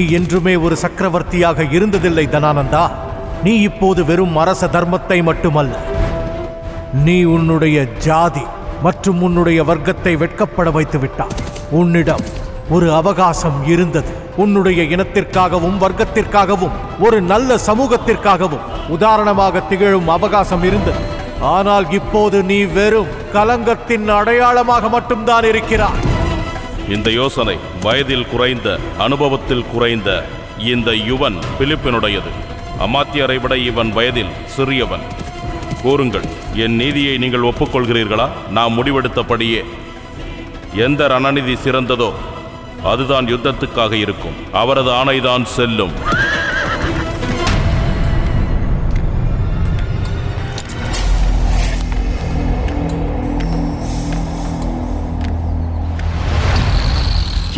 நீ என்றுமே ஒரு சக்கரவர்த்தியாக இருந்ததில்லை தனானந்தா. நீ இப்போது வெறும் அரச தர்மத்தை மட்டுமல்ல. நீ உன்னுடைய ஜாதி மற்றும் உன்னுடைய வர்க்கத்தை வெட்கப்பட வைத்து விட்டாய் உன்னிடம் ஒரு அவகாசம் இருந்தது. உன்னுடைய இனத்திற்காகவும் வர்க்கத்திற்காகவும் ஒரு நல்ல சமூகத்திற்காகவும் உதாரணமாக திகழும் அவகாசம் இருந்தது. ஆனால் இப்போது நீ வெறும் கலங்கத்தின் அடையாளமாக மட்டும்தான் இருக்கிறாய். இந்த யோசனை வயதில் குறைந்த அனுபவத்தில் குறைந்த இந்த யுவன் பிலிப்பினுடையது. அமாத்தியரை விட இவன் வயதில் சிறியவன். கூறுங்கள் என் நீதியை நீங்கள் ஒப்புக்கொள்கிறீர்களா? நான் முடிவெடுத்தபடியே. எந்த ரணநிதி சிறந்ததோ அதுதான் யுத்தத்துக்காக இருக்கும். அவரது ஆணைதான் செல்லும்.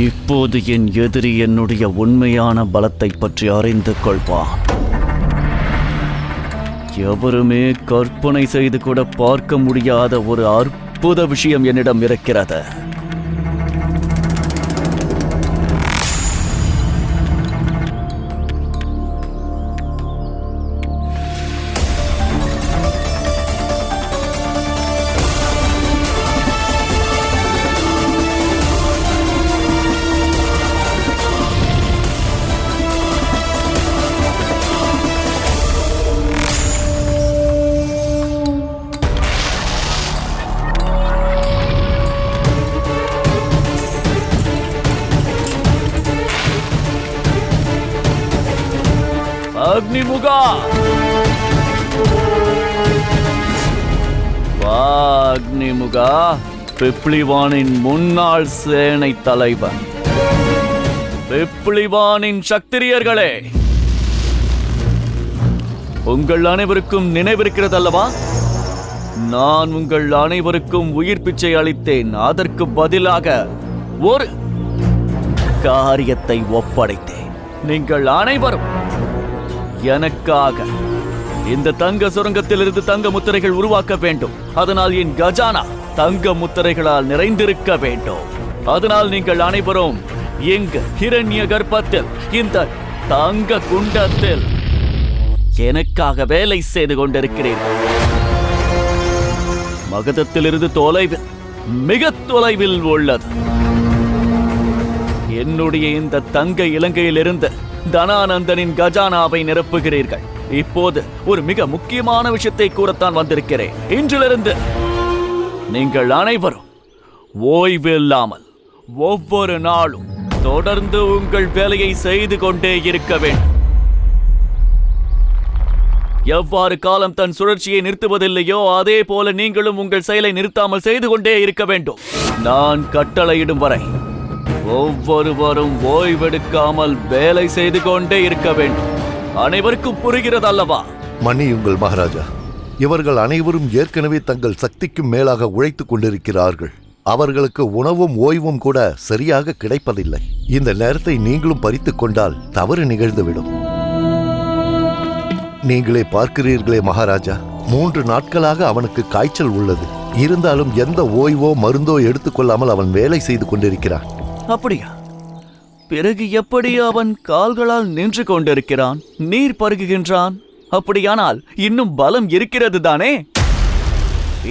இப்போது என் எதிரி என்னுடைய உண்மையான பலத்தை பற்றி அறிந்து கொள்வான். எவருமே கற்பனை செய்து கூட பார்க்க முடியாத ஒரு அற்புத விஷயம் என்னிடம் இருக்கிறது. அக்னிமுகா! வா அக்னிமுகா! பிப்ளிவானின் முன்னாள் சேனை தலைவன். பிப்ளிவானின் சக்திரியர்களே உங்கள் அனைவருக்கும் நினைவிருக்கிறது அல்லவா நான் உங்கள் அனைவருக்கும் உயிர் பிச்சை அளித்தேன். அதற்கு பதிலாக ஒரு காரியத்தை ஒப்படைத்தேன். நீங்கள் அனைவரும் எனக்காக. இந்த தங்க சுரங்கத்திலிருந்து தங்க முத்திரைகள் உருவாக்க வேண்டும். அதனால் என் கஜானா தங்க முத்திரைகளால் நிறைந்திருக்க வேண்டும். அதனால் நீங்கள் அனைவரும் எங்க ஹிரண்ய கர்ப்பத்தில் இந்த தங்க குண்டத்தில் எனக்காக வேலை செய்து கொண்டிருக்கிறேன் மகதத்திலிருந்து தொலைவில் மிக தொலைவில் உள்ளது. என்னுடைய இந்த தங்க இலங்கையிலிருந்து தனானந்தனின் கஜானாவை நிரப்புகிறீர்கள். இப்போது ஒரு மிக முக்கியமான விஷயத்தை கூறத்தான் வந்திருக்கிறேன். இன்றிலிருந்து நீங்கள் அனைவரும் ஓய்வு இல்லாமல் ஒவ்வொரு நாளும் தொடர்ந்து உங்கள் வேலையை செய்து கொண்டே இருக்க வேண்டும். எவ்வாறு காலம் தன் சுழற்சியை நிறுத்துவதில்லையோ அதே போல நீங்களும் உங்கள் செயலை நிறுத்தாமல் செய்து கொண்டே இருக்க வேண்டும். நான் கட்டளையிடும் வரை ஒவ்வொருவரும் ஓய்வெடுக்காமல் வேலை செய்து கொண்டே இருக்க வேண்டும். அனைவருக்கும் புரிகிறது அல்லவா? மன்னியுங்கள் மகாராஜா. இவர்கள் அனைவரும் ஏற்கனவே தங்கள் சக்திக்கும் மேலாக உழைத்துக் கொண்டிருக்கிறார்கள். அவர்களுக்கு உணவும் ஓய்வும் கூட சரியாக கிடைப்பதில்லை. இந்த நேரத்தை நீங்களும் பறித்துக் கொண்டால் தவறு நிகழ்ந்துவிடும். நீங்களே பார்க்கிறீர்களே மகாராஜா. மூன்று நாட்களாக அவனுக்கு காய்ச்சல் உள்ளது. இருந்தாலும் எந்த ஓய்வோ மருந்தோ எடுத்துக்கொள்ளாமல் அவன் வேலை செய்து கொண்டிருக்கிறான். அப்படியா? பிறகு எப்படி அவன் கால்களால் நின்று கொண்டிருக்கிறான்? நீர் பருகுகின்றான்? அப்படியானால் இன்னும் பலம் இருக்கிறது தானே?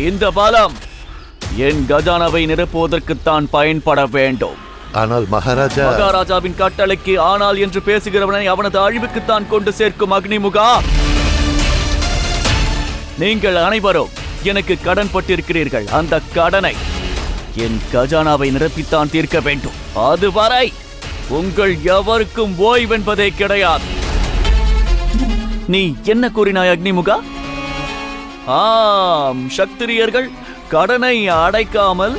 இந்த பலம் என் கஜானாவை நிரப்புவதற்குத்தான் பயன்பட வேண்டும். ஆனால் மகாராஜா மகாராஜாவின் கட்டளைக்கு ஆனால் என்று பேசுகிறவனை அவனது அழிவுக்குத்தான் கொண்டு சேர்க்கும் அக்னிமுகா. நீங்கள் அனைவரும் எனக்கு கடன் பட்டிருக்கிறீர்கள். அந்த கடனை என் கஜானாவை நிரப்பித்தான் தீர்க்க வேண்டும். அதுவரை உங்கள் எவருக்கும் ஓய்வென்பதே கிடையாது. நீ என்ன கூறினாய் அக்னிமுகா? ஆம் சக்திரியர்கள் கடனை அடைக்காமல்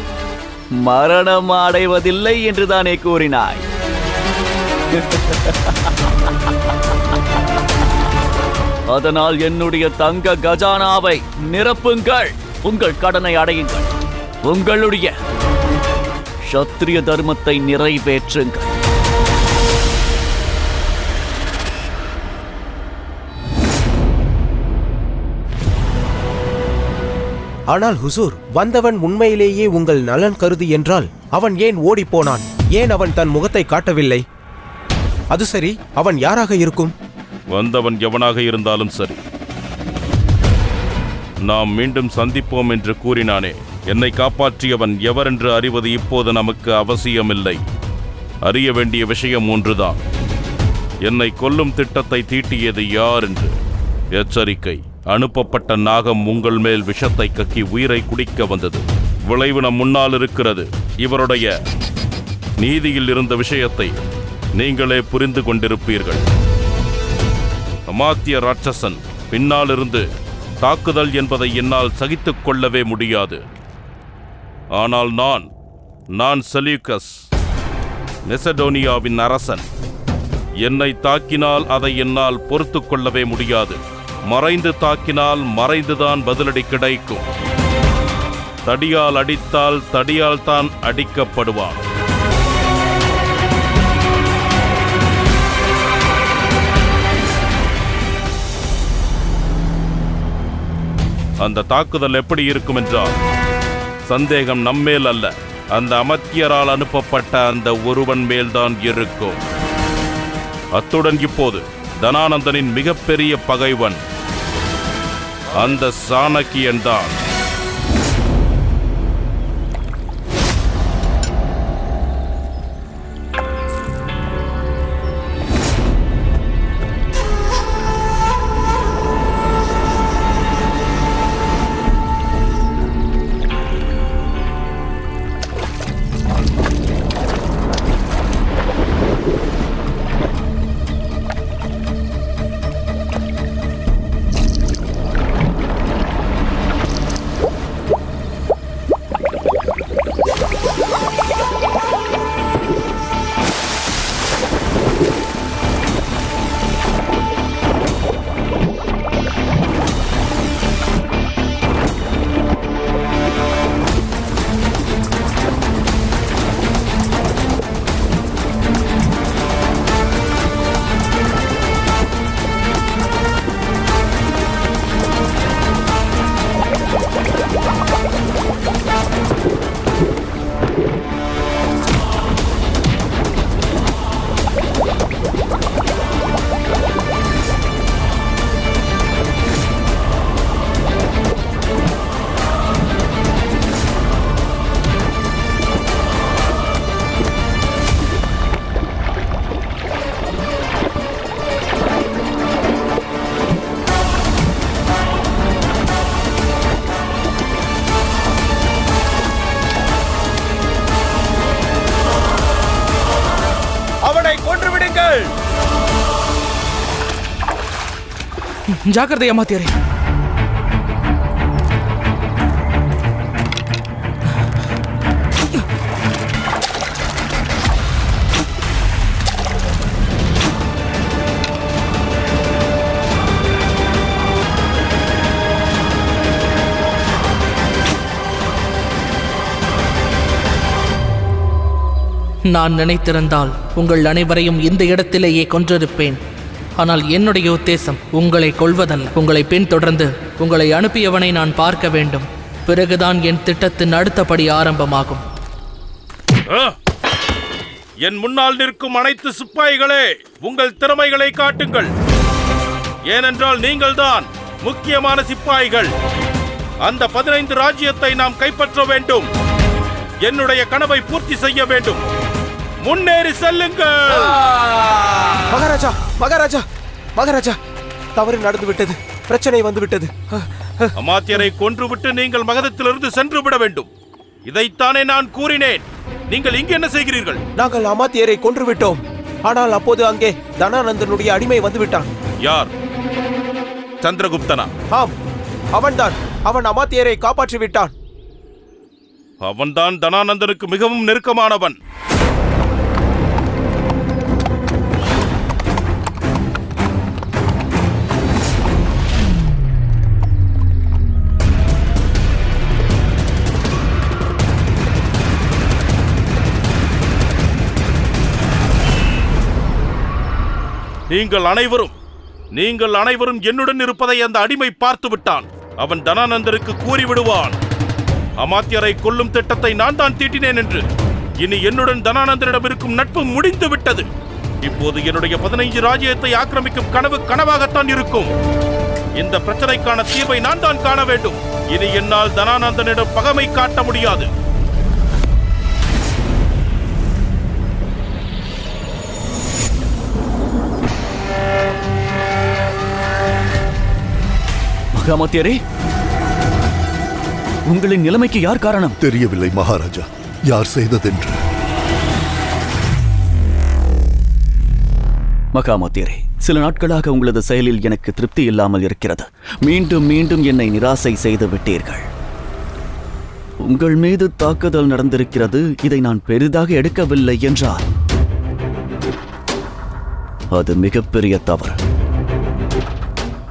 மரணம் அடைவதில்லை என்றுதானே கூறினாய். அதனால் என்னுடைய தங்க கஜானாவை நிரப்புங்கள். உங்கள் கடனை அடையுங்கள். உங்களுடைய சத்திரிய தர்மத்தை நிறைவேற்றுங்கள் ஆனால் ஹுசூர் வந்தவன் உண்மையிலேயே உங்கள் நலன் கருதி என்றால் அவன் ஏன் ஓடிப்போனான்? ஏன் அவன் தன் முகத்தை காட்டவில்லை? அது சரி அவன் யாராக இருக்கும்? வந்தவன் எவனாக இருந்தாலும் சரி. நாம் மீண்டும் சந்திப்போம் என்று கூறினானே. என்னை காப்பாற்றியவன் எவரென்று அறிவது இப்போது நமக்கு அவசியமில்லை. அறிய வேண்டிய விஷயம் ஒன்றுதான். என்னை கொல்லும் திட்டத்தை தீட்டியது யார் என்று எச்சரிக்கை. அனுப்பப்பட்ட நாகம் உங்கள் மேல் விஷத்தை கக்கி உயிரை குடிக்க வந்தது. விளைவு நம் முன்னால் இருக்கிறது. இவருடைய நீதியில் இருந்த விஷயத்தை நீங்களே புரிந்து கொண்டிருப்பீர்கள். அமாத்திய ராட்சசன் பின்னாலிருந்து தாக்குதல் என்பதை என்னால் சகித்துக் கொள்ளவே முடியாது. ஆனால் நான் நான் செலியூக்கஸ் மெசடோனியாவின் அரசன். என்னை தாக்கினால் அதை என்னால் பொறுத்து கொள்ளவே முடியாது. மறைந்து தாக்கினால் மறைந்துதான் பதிலடி கிடைக்கும். தடியால் அடித்தால் தடியால் தான் அடிக்கப்படுவான். அந்த தாக்குதல் எப்படி இருக்கும் என்றால் சந்தேகம் நம்மேல் அல்ல. அந்த அமத்தியரால் அனுப்பப்பட்ட அந்த ஒருவன் மேல்தான் இருக்கும். அத்துடன் இப்போது தனானந்தனின் மிகப்பெரிய பகைவன் அந்த சாணக்கியன் ஜாக்கிரதை அமாத்தியரே நான் நினைத்திருந்தால் உங்கள் அனைவரையும் இந்த இடத்திலேயே கொன்றிருப்பேன். ஆனால் என்னுடைய உத்தேசம் உங்களை கொள்வதல்ல. உங்களை பின்தொடர்ந்து உங்களை அனுப்பியவனை நான் பார்க்க வேண்டும். பிறகுதான் என் திட்டத்தின் அடுத்தபடி ஆரம்பமாகும். ஆ! என் முன்னால் நிற்கும் அனைத்து சிப்பாய்களே உங்கள் திறமைகளை காட்டுங்கள். ஏனென்றால் நீங்கள்தான் முக்கியமான சிப்பாய்கள். அந்த பதினைந்து ராஜ்யத்தை நாம் கைப்பற்ற வேண்டும். என்னுடைய கனவை பூர்த்தி செய்ய வேண்டும். முன்னேறி செல்லுங்கள். மகாராஜா மகாராஜா மகாராஜா தவறு நடந்து விட்டது பிரச்சனை வந்து விட்டது. அமாத்தியரை கொன்றுவிட்டு நீங்கள் மகதத்திலிருந்து சென்று விட வேண்டும். இதைத்தானே நான் கூறினேன். நீங்கள் இங்கு என்ன செய்கிறீர்கள்? நாங்கள் அமாத்தியரை கொன்று விட்டோம் ஆனால் அப்போது அங்கே தனானந்தனுடைய அடிமை வந்து விட்டான். யார்? சந்திரகுப்தனா? ஆம் அவன்தான். அவன் அமாத்தியரை காப்பாற்றி விட்டான் அவன்தான் தனானந்தனுக்கு மிகவும் நெருக்கமானவன். நீங்கள் அனைவரும் நீங்கள் அனைவரும் என்னுடன் இருப்பதை அந்த அடிமை பார்த்து விட்டான் அவன் தனானந்தருக்கு கூறிவிடுவான். அமாத்தியரை கொல்லும் திட்டத்தை நான் தான் தீட்டினேன் என்று. இனி என்னுடன் தனானந்தனிடம் இருக்கும் நட்பு முடிந்து விட்டது இப்போது என்னுடைய பதினைஞ்சு ராஜ்யத்தை ஆக்கிரமிக்கும் கனவு கனவாகத்தான் இருக்கும். இந்த பிரச்சனைக்கான தீர்வை நான் தான் காண வேண்டும். இனி என்னால் தனானந்தனிடம் பகமை காட்ட முடியாது. மகாமத்தியரே உங்களின் நிலைமைக்கு யார் காரணம்? தெரியவில்லை மகாராஜா. யார் செய்ததென்று. மகாமத்தியரே சில நாட்களாக உங்களது செயலில் எனக்கு திருப்தி இல்லாமல் இருக்கிறது. மீண்டும் மீண்டும் என்னை நிராசை செய்து விட்டீர்கள். உங்கள் மீது தாக்குதல் நடந்திருக்கிறது. இதை நான் பெரிதாக எடுக்கவில்லை என்றால் அது மிகப்பெரிய தவறு.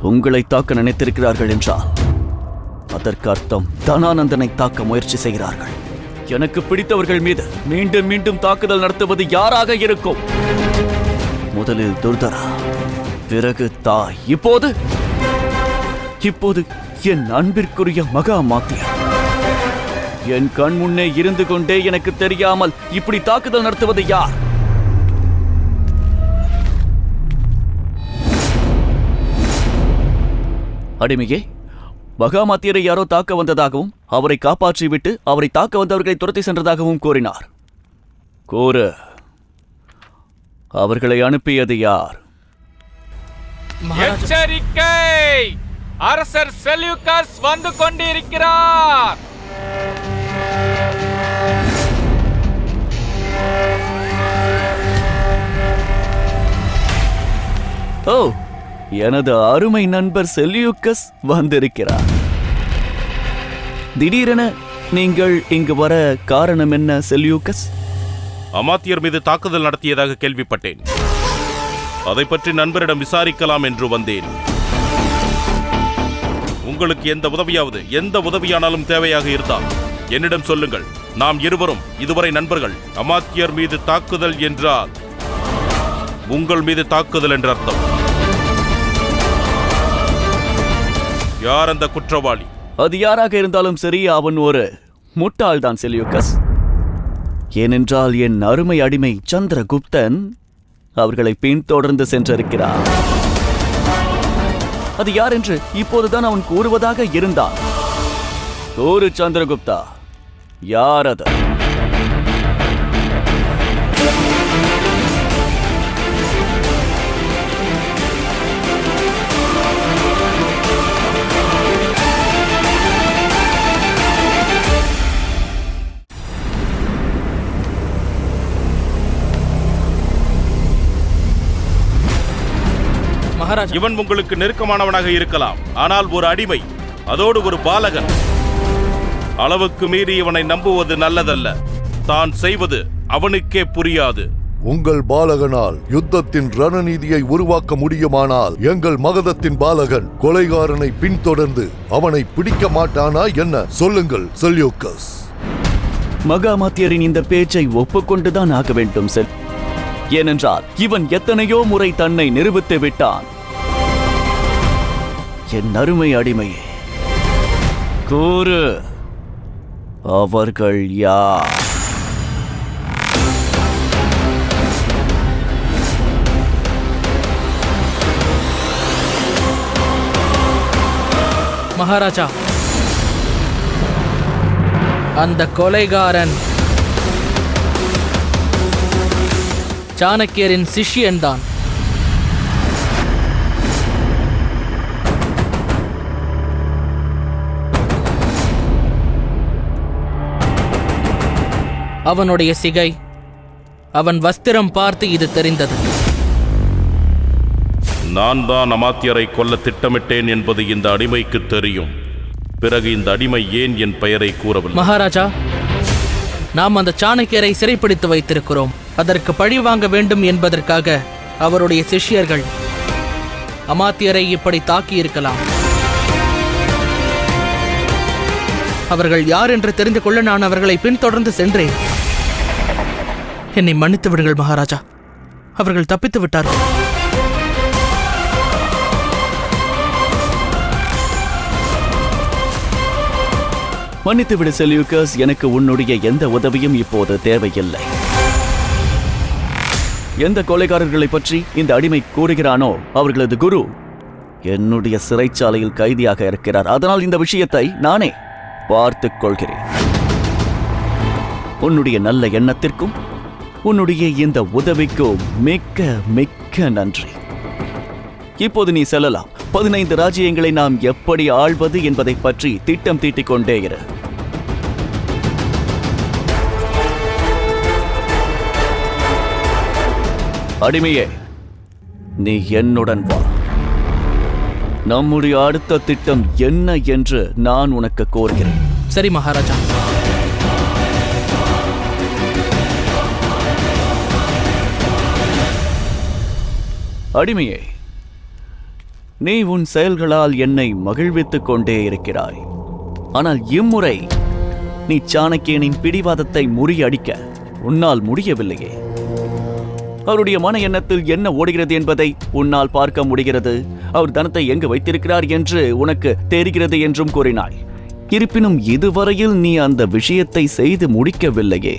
உங்களை தாக்க நினைத்திருக்கிறார்கள் என்றால் அதற்கு அர்த்தம் தனானந்தனை தாக்க முயற்சி செய்கிறார்கள். எனக்கு பிடித்தவர்கள் மீது மீண்டும் மீண்டும் தாக்குதல் நடத்துவது யாராக இருக்கும்? முதலில் துர்தரா பிறகு தாய். இப்போது இப்போது என் அன்பிற்குரிய மகா மாத்தியா என் கண் முன்னே இருந்து கொண்டே எனக்கு தெரியாமல் இப்படி தாக்குதல் நடத்துவது யார்? அடிமையே மகாமாத்தியரை யாரோ தாக்க வந்ததாகவும் அவரை காப்பாற்றிவிட்டு அவரை தாக்க வந்தவர்களை துரத்தி சென்றதாகவும் கூறினார். கூறு அவர்களை அனுப்பியது யார்? எச்சரிக்கை! அரசர் செல்யூக்கஸ் வந்து கொண்டிருக்கிறார்! ஓ எனது அருமை நண்பர் செல்யூக்கஸ் வந்திருக்கிறார். திடீரென நீங்கள் இங்கு வர காரணம் என்ன செல்யூக்கஸ் அமாத்தியர் மீது தாக்குதல் நடத்தியதாக கேள்விப்பட்டேன். அதை பற்றி நண்பரிடம் விசாரிக்கலாம் என்று வந்தேன். உங்களுக்கு எந்த உதவியாவது எந்த உதவியானாலும் தேவையாக இருந்தால் என்னிடம் சொல்லுங்கள். நாம் இருவரும் இதுவரை நண்பர்கள் அமாத்தியர் மீது தாக்குதல் என்றால் உங்கள் மீது தாக்குதல் என்ற அர்த்தம். யார் அந்த குற்றவாளி? அது யாராக இருந்தாலும் சரி அவன் ஒரு முட்டாள்தான் செல்யூக்கஸ். ஏனென்றால் என் அருமை அடிமை சந்திரகுப்தன் அவர்களை பின்தொடர்ந்து சென்றிருக்கிறார். அது யார் என்று இப்போதுதான் அவன் கூறுவதாக இருந்தான். கூறு சந்திரகுப்தா யார் அது? மகாராஜா. இவன் உங்களுக்கு நெருக்கமானவனாக இருக்கலாம். ஆனால் ஒரு அடிமை அதோடு ஒரு பாலகன். அளவுக்கு மீறி இவனை நம்புவது நல்லதல்ல. தான் செய்வது அவனுக்கே புரியாது. உங்கள் பாலகனால் யுத்தத்தின் ரணநீதியை உருவாக்க முடியுமானால் எங்கள் மகதத்தின் பாலகன் கொலைகாரனை பின்தொடர்ந்து அவனை பிடிக்க மாட்டானா என்ன? சொல்லுங்கள் செல்யூக்கஸ். மகாமாத்தியரின் இந்த பேச்சை ஒப்புக்கொண்டுதான் ஆக வேண்டும் செல். ஏனென்றால் இவன் எத்தனையோ முறை தன்னை நிரூபித்து விட்டான். என் அருமை அடிமையே. கூறு. அவர்கள் யார்? மகாராஜா. அந்த கொலைகாரன் சாணக்கியரின் சிஷ்யன்தான். அவனுடைய சிகை. அவன் வஸ்திரம் பார்த்து இது தெரிந்தது. நான் தான் அமாத்தியரை கொல்ல திட்டமிட்டேன் என்பது இந்த அடிமைக்கு தெரியும். பிறகு இந்த அடிமை ஏன் என் பெயரை கூறவில்லை? மகாராஜா நாம் அந்த சாணக்கியரை சிறைப்பிடித்து வைத்திருக்கிறோம். அதற்கு பழி வாங்க வேண்டும் என்பதற்காக அவருடைய சிஷ்யர்கள் அமாத்தியரை இப்படி தாக்கியிருக்கலாம். அவர்கள் யார் என்று தெரிந்து கொள்ள நான் அவர்களை பின்தொடர்ந்து சென்றேன். என்னை மன்னித்து விடுங்கள் மகாராஜா. அவர்கள் தப்பித்து விட்டார்கள் மன்னித்து விடு செல்யூக்கஸ் எனக்கு உன்னுடைய எந்த உதவியும் இப்போது தேவையில்லை. எந்த கொலைகாரர்களை பற்றி இந்த அடிமை கூறுகிறானோ அவர்களது குரு என்னுடைய சிறைச்சாலையில் கைதியாக இருக்கிறார். அதனால் இந்த விஷயத்தை நானே பார்த்துக் கொள்கிறேன். உன்னுடைய நல்ல எண்ணத்திற்கும் உன்னுடைய இந்த உதவிக்கும் மிக்க மிக்க நன்றி. இப்போது நீ செல்லலாம். பதினைந்து ராஜ்யங்களை நாம் எப்படி ஆள்வது என்பதை பற்றி திட்டம் தீட்டிக் கொண்டே இரு. அடிமையே நீ என்னுடன் வா. நம்முடைய அடுத்த திட்டம் என்ன என்று நான் உனக்கு கோருகிறேன். சரி மகாராஜா. அடிமையே நீ உன் செயல்களால் என்னை மகிழ்வித்துக் கொண்டே இருக்கிறாய். ஆனால் இம்முறை நீ சாணக்கியனின் பிடிவாதத்தை முறியடிக்க உன்னால் முடியவில்லையே. அவருடைய மன எண்ணத்தில் என்ன ஓடுகிறது என்பதை உன்னால் பார்க்க முடிகிறது. அவர் தனத்தை எங்கு வைத்திருக்கிறார் என்று உனக்கு தெரிகிறது என்றும் கூறினாய். இருப்பினும் இதுவரையில் நீ அந்த விஷயத்தை செய்து முடிக்கவில்லையே.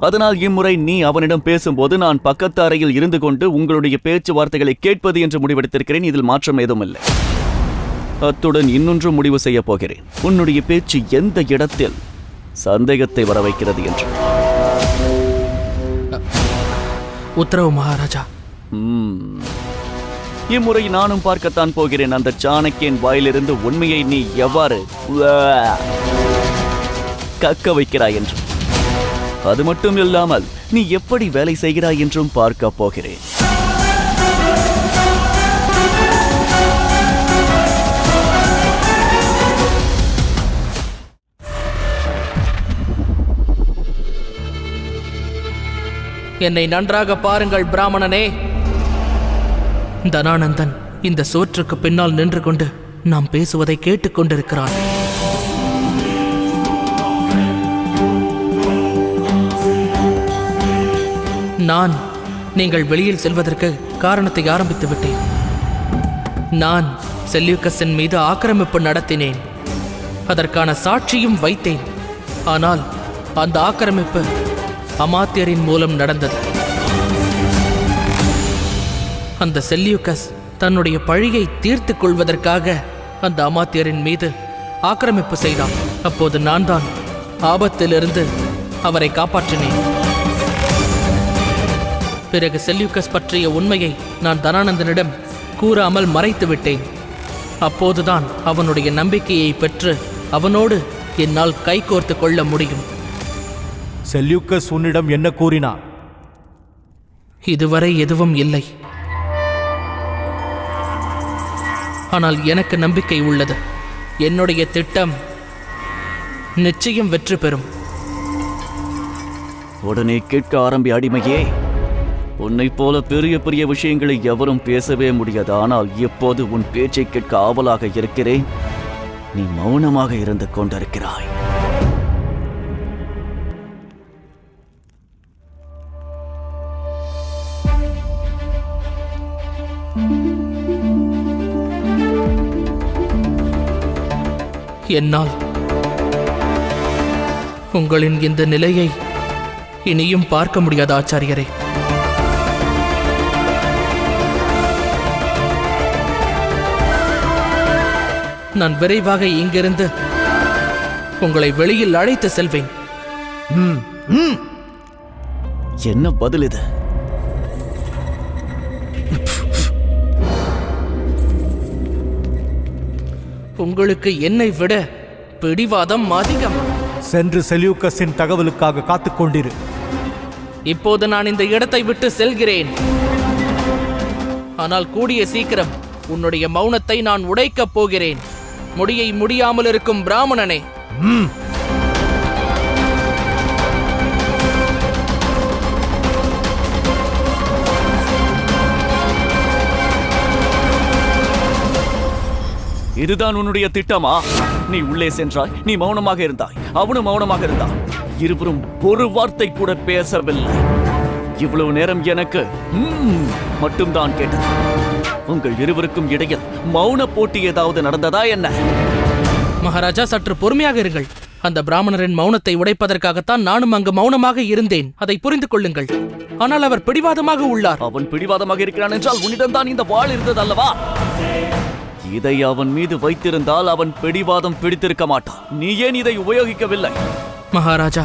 அதனால் இம்முறை நீ அவனிடம் பேசும்போது நான் பக்கத்து அறையில் இருந்து கொண்டு உங்களுடைய பேச்சுவார்த்தைகளை கேட்பது என்று முடிவெடுத்திருக்கிறேன். இதில் மாற்றம் ஏதும் இல்லை அத்துடன் இன்னொன்றும் முடிவு செய்யப் போகிறேன். உன்னுடைய பேச்சு எந்த இடத்தில் சந்தேகத்தை வர வைக்கிறது என்று. உத்தரவு மகாராஜா. ம்ம். இம்முறை நானும் பார்க்கத்தான் போகிறேன். அந்த சாணக்கியன் வாயிலிருந்து உண்மையை நீ எவ்வாறு கக்க வைக்கிறாய் என்று. அது மட்டும் இல்லாமல் நீ எப்படி வேலை செய்கிறாய் என்றும் பார்க்க போகிறேன். என்னை நன்றாக பாருங்கள் பிராமணனே. தனானந்தன் இந்த சோற்றுக்கு பின்னால் நின்று கொண்டு நாம் பேசுவதை கேட்டுக்கொண்டிருக்கிறான் நான் நீங்கள் வெளியில் செல்வதற்கு காரணத்தை ஆரம்பித்து விட்டேன். நான் செல்யூக்கஸின் மீது ஆக்கிரமிப்பு நடத்தினேன். அதற்கான சாட்சியும் வைத்தேன். ஆனால் அந்த ஆக்கிரமிப்பு அமாத்தியரின் மூலம் நடந்தது. அந்த செல்யூக்கஸ் தன்னுடைய பழியை தீர்த்துக் கொள்வதற்காக அந்த அமாத்தியரின் மீது ஆக்கிரமிப்பு செய்தான். அப்போது நான் தான் ஆபத்திலிருந்து அவரை காப்பாற்றினேன். பிறகு செல்யூக்கஸ் பற்றிய உண்மையை நான் தனானந்தனிடம் கூறாமல் மறைத்து விட்டேன். அப்போதுதான் அவனுடைய நம்பிக்கையை பெற்று அவனோடு என்னால் கைகோர்த்து கொள்ள முடியும். செல்யூக்கஸ் உன்னிடம் என்ன கூறினான் இதுவரை எதுவும் இல்லை. ஆனால் எனக்கு நம்பிக்கை உள்ளது. என்னுடைய திட்டம் நிச்சயம் வெற்றி பெறும். உடனே கேட்க ஆரம்பி அடிமையே உன்னைப் போல பெரிய பெரிய விஷயங்களை எவரும் பேசவே முடியாது. ஆனால் இப்போது உன் பேச்சை கேட்க ஆவலாக இருக்கிறேன். நீ மௌனமாக இருந்து கொண்டிருக்கிறாய். என்னால் உங்களின் இந்த நிலையை இனியும் பார்க்க முடியாத ஆச்சாரியரே. நான் விரைவாக இங்கிருந்து உங்களை வெளியில் அழைத்து செல்வேன். என்ன பதில் இது? உங்களுக்கு என்னை விட பிடிவாதம் அதிகம். சென்று செல்யூக்கஸின் தகவலுக்காக காத்துக் கொண்டிரு. இப்போது நான் இந்த இடத்தை விட்டு செல்கிறேன். ஆனால் கூடிய சீக்கிரம் உன்னுடைய மௌனத்தை நான் உடைக்கப் போகிறேன். முடியை முடியாமல் இருக்கும் பிராமணனே இதுதான் உன்னுடைய திட்டமா? நீ உள்ளே சென்றாய் நீ மௌனமாக இருந்தாய் அவனும் மௌனமாக இருந்தான். இருவரும் ஒரு வார்த்தை கூட பேசவில்லை. இவ்வளவு நேரம் எனக்கு மட்டும்தான் கேட்டது. உங்கள் இருவருக்கும் இடையில் மௌன போட்டி ஏதாவது நடந்ததா என்ன? மகாராஜா சற்று பொறுமையாக இருங்கள். அந்த பிராமணரின் மௌனத்தை உடைப்பதற்காகத்தான் நானும் அங்கு மௌனமாக இருந்தேன். அதை புரிந்து கொள்ளுங்கள். ஆனால் அவர் பிடிவாதமாக உள்ளார். அவன் பிடிவாதமாக இருக்கிறான் என்றால் உன்னிடம்தான் இந்த வாள் இருந்தது அல்லவா? இதை அவன் மீது வைத்திருந்தால் அவன் பிடிவாதம் பிடித்திருக்க மாட்டான். நீ ஏன் இதை உபயோகிக்கவில்லை? மகாராஜா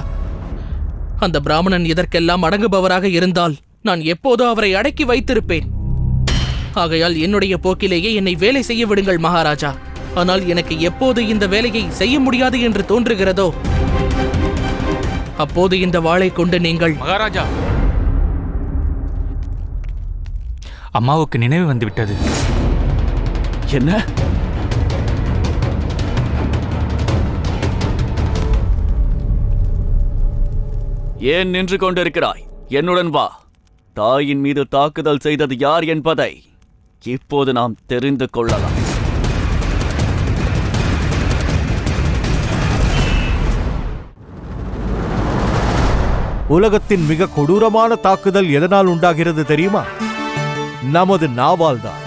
அந்த பிராமணன் இதற்கெல்லாம் அடங்குபவராக இருந்தால் நான் எப்போதோ அவரை அடக்கி வைத்திருப்பேன். ஆகையால் என்னுடைய போக்கிலேயே என்னை வேலை செய்ய விடுங்கள் மகாராஜா. ஆனால் எனக்கு எப்போது இந்த வேலையை செய்ய முடியாது என்று தோன்றுகிறதோ அப்போது இந்த வாளை கொண்டு நீங்கள் மகாராஜா. அம்மாவுக்கு நினைவு வந்துவிட்டது. என்ன? ஏன் நின்று கொண்டிருக்கிறாய்? என்னுடன் வா. தாயின் மீது தாக்குதல் செய்தது யார் என்பதை இப்போது நாம் தெரிந்து கொள்ளலாம். உலகத்தின் மிக கொடூரமான தாக்குதல் எதனால் உண்டாகிறது தெரியுமா? நமது நாவால் தான்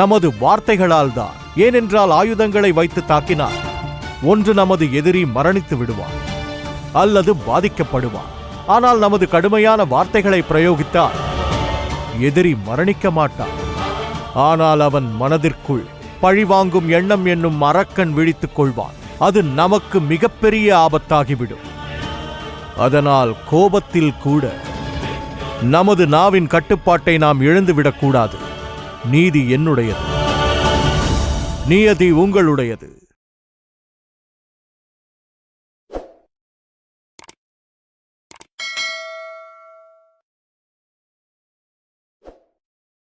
நமது வார்த்தைகளால் தான் ஏனென்றால் ஆயுதங்களை வைத்து தாக்கினால் ஒன்று நமது எதிரி மரணித்து விடுவான் அல்லது பாதிக்கப்படுவான். ஆனால் நமது கடுமையான வார்த்தைகளை பிரயோகித்தால் எதிரி மரணிக்க மாட்டான். ஆனால் அவன் மனதிற்குள் பழிவாங்கும் எண்ணம் என்னும் அரக்கன் விழித்துக் கொள்வான். அது நமக்கு மிகப்பெரிய ஆபத்தாகிவிடும். அதனால் கோபத்தில் கூட நமது நாவின் கட்டுப்பாட்டை நாம் இழந்துவிடக்கூடாது நீதி என்னுடையது. நியதி உங்களுடையது.